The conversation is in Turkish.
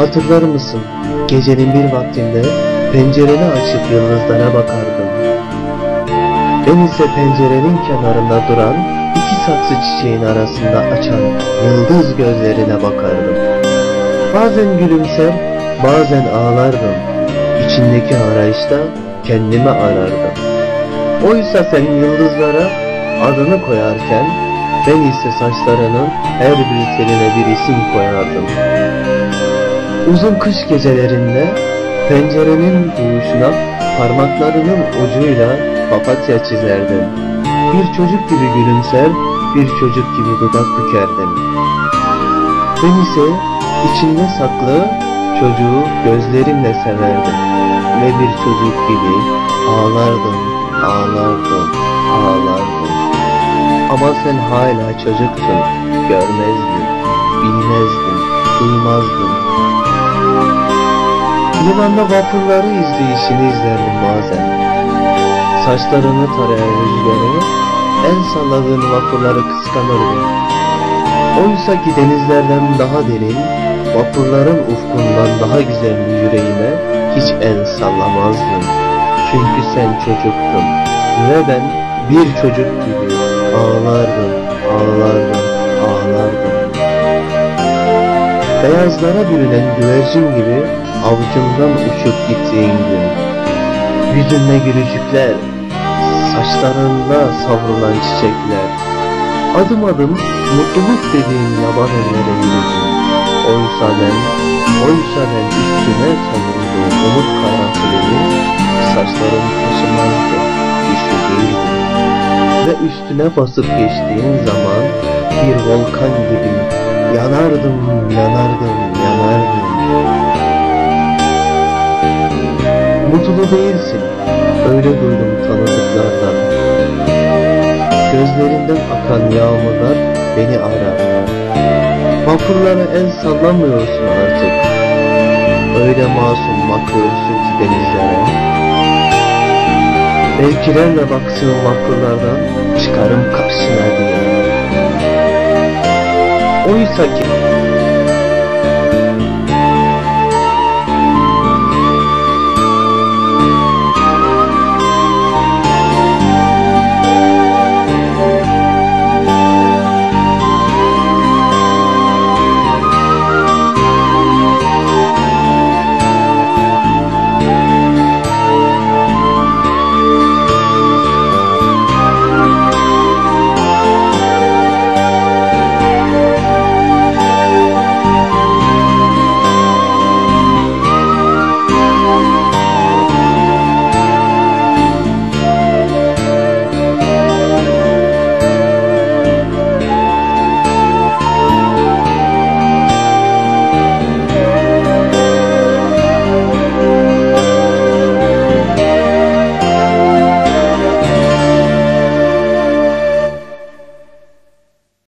Hatırlar mısın? Gecenin bir vaktinde pencereni açıp yıldızlara bakardım. Ben ise pencerenin kenarında duran iki saksı çiçeğin arasında açan yıldız gözlerine bakardım. Bazen gülümser, bazen ağlardım. İçindeki arayışta kendimi arardım. Oysa sen yıldızlara adını koyarken ben ise saçlarının her bir teline bir isim koyardım. Uzun kış gecelerinde pencerenin doğuşuna parmaklarının ucuyla papatya çizerdim. Bir çocuk gibi gülümser, bir çocuk gibi dudak bükerdim. Ben ise içinde saklı çocuğu gözlerimle severdim. Ve bir çocuk gibi ağlardım, ağlardım, ağlardım. Ama sen hala çocuktun, görmezdin, bilmezdin, duymazdın. Limanda vapurları izleyişini izlerdim bazen. Saçlarını tarayan rüzgarı, el salladığın vapurları kıskanırdım. Oysa ki denizlerden daha derin, vapurların ufkundan daha güzel yüreğime hiç el sallamazdım. Çünkü sen çocuktun ve ben bir çocuk gibi ağlardım, ağlardım. Beyazlara bürünen güvercin gibi avucumdan uçup gittiğin gün. Yüzünde gülücükler, saçlarında savrulan çiçekler. Adım adım mutluluk dediğin yaban ellere yürüdüm. Oysa ben, oysa ben üstüne savurduğum umut karanfilini saçlarım taşımazdı, üşüdüydü. Ve üstüne basıp geçtiğin zaman bir volkan gibi yanardım, yanardım, yanardım. Mutlu değilsin, öyle duydum tanıdıklardan. Gözlerinden akan yağmurlar beni arar. Vapurlara el sallamıyorsun artık. Öyle masum bakıyorsun ki denizlere. Belkilerle baksın vapurlardan çıkarım karşına diye. Oysa ki